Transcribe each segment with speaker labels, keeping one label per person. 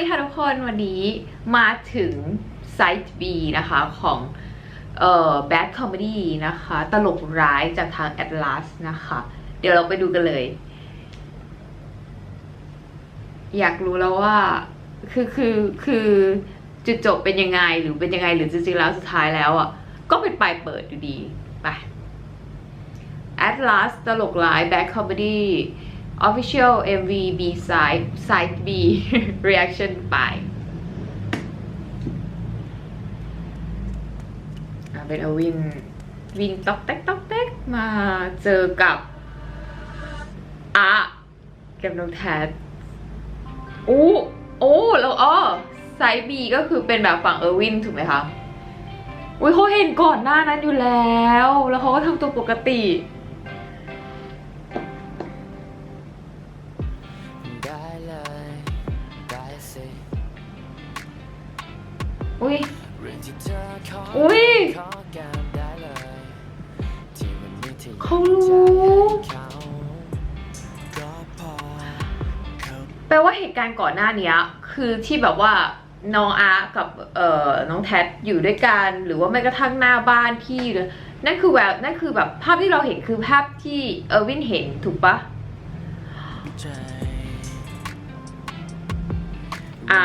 Speaker 1: ดีค่ะทุกคนวันนี้มาถึงไซต์ B นะคะของเอ่อ Bad Comedy นะคะ ตลกร้ายจากทาง Atlas นะคะ เดี๋ยวเราไปดูกันเลย อยากรู้แล้วว่าคือคือคือจุดจบเป็นยังไงหรือเป็นยังไงหรือจริงๆแล้วสุดท้ายแล้วอะ ก็เป็นปลายเปิดอยู่ดี ไป Atlas ตลกร้าย Bad Comedy Official MV B side side B reaction ไปเป็นอวิน วินต๊อกแต๊กต๊อกแต๊กมาเจอกับอะกับน้องแทดโอ้โอ้แล้วอ๋อไซด์ B ก็คือเป็นแบบฝั่งเออร์วินถูกไหมคะ อุ้ยเขาเห็นก่อนหน้านั้นอยู่แล้ว แล้วเขาก็ทำตัวปกติ อุ้ย
Speaker 2: อุ้
Speaker 1: ย
Speaker 2: เขา
Speaker 1: รู้แปลว่าเหตุการณ์ก่อนหน้านี้คือที่แบบว่าน้องอาร์กับเอ่อน้องแท็อยู่ด้วยกันหรือว่าแม้กระทั่งหน้าบ้านที่เลยนั่นคือแบบนั่นคือแบบภาพที่เราเห็นคือภาพที่เออร์วินเห็นถูกปะ
Speaker 2: ใจ
Speaker 1: อา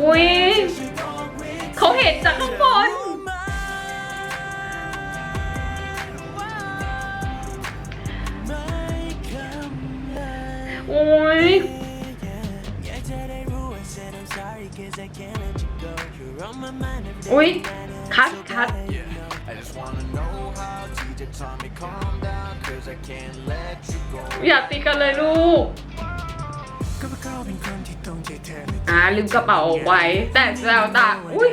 Speaker 2: อุ้
Speaker 1: ยเขาเห็นจากข้างบนอุ้ยอุ๊ยคัดคัด อย่าตีกันเลยลูก
Speaker 2: อ
Speaker 1: อ่าลืมกระเป๋าเอาไว้ แต่แววตาอุ้ย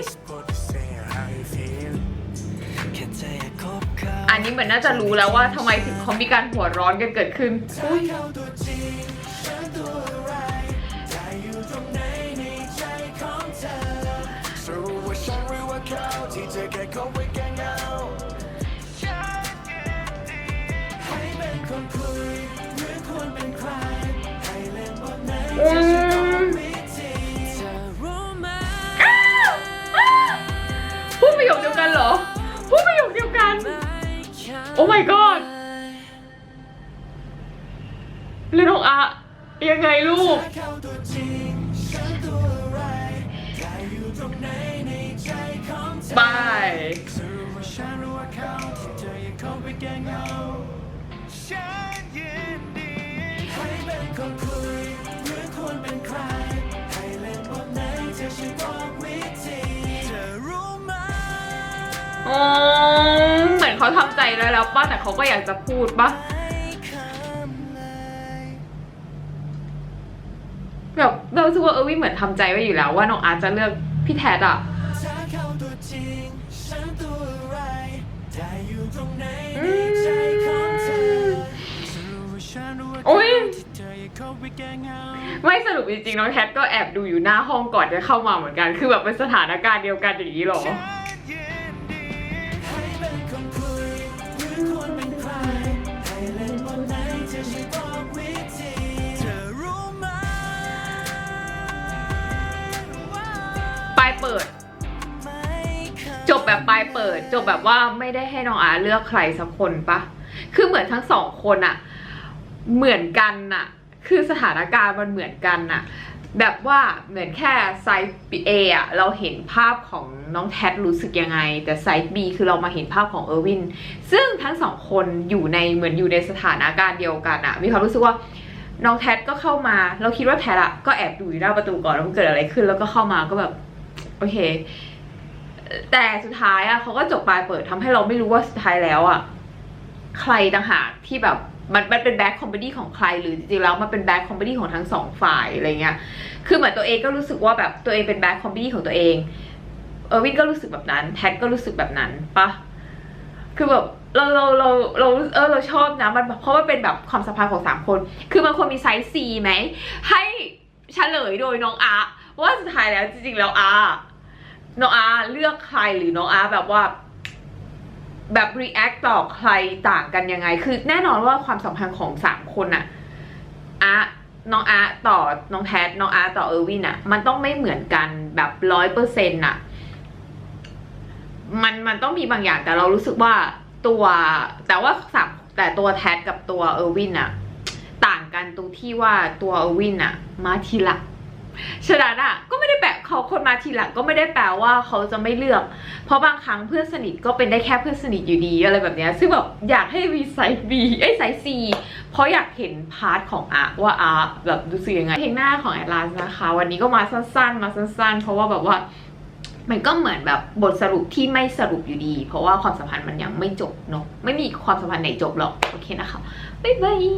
Speaker 1: อันนี้เหมือนน่าจะรู้แล้วว่าทำไมถึงเขามีการหัวร้อนกันเกิดขึ้นอุ้ยอืม โอ้ my god เรื่ององอะยังไงลูก บายอ๋อาทำใจแล้วแล้วป้าแต่เขาก็อยากจะพูดปะแบบเราสึกว่าเออวิเหมือนทำใจไว้อยู่แล้วว่าน้องอาร์ตจะเลือกพี่แทดอะ่ะโอ๊ย
Speaker 2: ไม่
Speaker 1: สรุปจริงๆน้องแทดก็แอบดูอยู่หน้าห้องก่อนจะเข้ามาเหมือนกัน คือแบบเป็นสถานการณ์เดียวกันอย่างนี้หรอ แบบปลายเปิด จบแบบว่าไม่ได้ให้น้องอาเลือกใครสักคนปะคือเหมือนทั้งสองคนอะเหมือนกันอะคือสถานการณ์มันเหมือนกันอะแบบว่าเหมือนแค่ไซส์เออะเราเห็นภาพของน้องแท็ดรู้สึกยังไง แต่ไซส์ B คือเรามาเห็นภาพของเออร์วินซึ่งทั้งสองคนอยู่ในเหมือนอยู่ในสถานการณ์เดียวกันอะมีความรู้สึกว่าน้องแท็ดก็เข้ามา เราคิดว่าแท็ดอะก็แอบดูอยู่หน้าประตูก่อนแล้วมันเกิดอะไรขึ้น แล้วก็เข้ามาก็แบบ โอเค แต่สุดท้ายอะเขาก็จบปลายเปิดทำให้เราไม่รู้ว่าสุดท้ายแล้วอะใครต่างหากที่แบบมันมันเป็นแบ็คคอมเมดี้ของใครหรือจริงๆแล้วมันเป็นแบ็คคอมเมดี้ของทั้งสองฝ่ายอะไรเงี้ย คือเหมือนตัวเองก็รู้สึกว่าแบบตัวเองเป็นแบ็คคอมเมดี้ของตัวเอง เออวินก็รู้สึกแบบนั้น แท็กก็รู้สึกแบบนั้นปะคือแบบเราเราเราเราเออเราชอบนะมันเพราะว่าเป็นแบบความสัมพันธ์ของสามคน คือมันควรมีไซส์ C ไหมให้เฉลยโดยน้องอาว่าสุดท้ายแล้วจริงๆแล้วอา น้องอาเลือกใครหรือน้องอาแบบว่า แบบ react ต่อใครต่างกันยังไง คือแน่นอนว่าความสัมพันธ์ของสามคนอะอาน้องอาต่อน้องแทสน้องอาต่อเออร์วินอะมันต้องไม่เหมือนกันแบบร้อยเปอร์เซ็นต์อะมันมันต้องมีบางอย่างแต่เรารู้สึกว่าตัวแต่ว่าสามแต่ตัวแทสกับตัวเออร์วินอะต่างกันตรงที่ว่าตัวเออร์วินอะมาทีหลังฉะนั้นอะก็ไม่ได้แเขาคนมาทีหลังก็ไม่ได้แปลว่าเขาจะไม่เลือก เพราะบางครั้งเพื่อนสนิทก็เป็นได้แค่เพื่อนสนิทอยู่ดีอะไรแบบเนี้ยซึ่งแบบอยากให้มีไซส์ B ไอ้ยไซส์ C เพราะอยากเห็นพาร์ทของอาว่าอาแบบรู้สึกยังไงเพลงหน้าของแอดลาสนะคะ วันนี้ก็มาสั้นๆ มาสั้นๆ เพราะว่าแบบว่ามันก็เหมือนแบบบทสรุปที่ไม่สรุปอยู่ดี เพราะว่าความสัมพันธ์มันยังไม่จบเนาะไม่มีความสัมพันธ์ไหนจบหรอก โอเคนะคะ บ๊ายบาย